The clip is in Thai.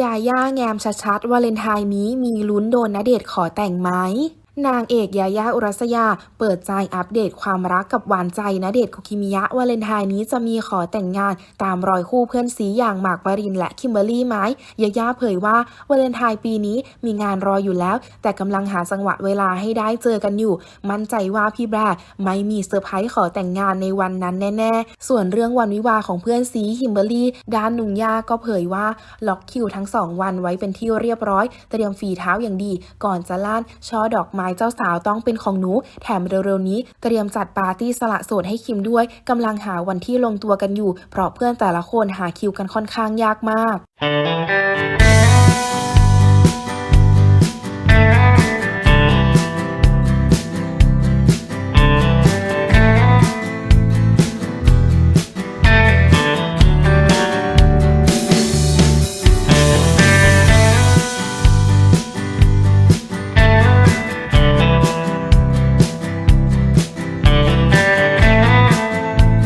ยาย่าแงมชัดๆวาเลนไทน์นี้มีลุ้นโดนณเดชน์ขอแต่งไหม นางเอกยายาอุรัสยา เปิดใจอัปเดตความรักกับหวานใจณเดชน์คุกิมิยะวาเลนไทน์นี้จะมีขอแต่งงานตามรอยคู่เพื่อนซีอย่างหมากปรินและคิมเบอรี่ไหมยายาเผยว่าวาเลนไทน์ปีนี้มีงานรออยู่แล้ว แต่กำลังหาจังหวะเวลาให้ได้เจอกันอยู่ มั่นใจว่าพี่แบร์ไม่มีเซอร์ไพรส์ขอแต่งงานในวันนั้นแน่ ๆ ส่วนเรื่องวันวิวาของเพื่อนซีคิมเบอรี่ด้านหนุ่งยาก็เผยว่าล็อกคิวทั้งสองวันไว้เป็นที่เรียบร้อย เตรียมฝีเท้าอย่างดี ก่อนจะล่านช่อดอกไมม้เจ้าสาวต้องเป็นของหนู แถมเร็วๆนี้เตรียมจัดปาร์ตี้สละโสดให้คิมด้วยกำลังหาวันที่ลงตัวกันอยู่ เพราะเพื่อนแต่ละคนหาคิวกันค่อนข้างยากมาก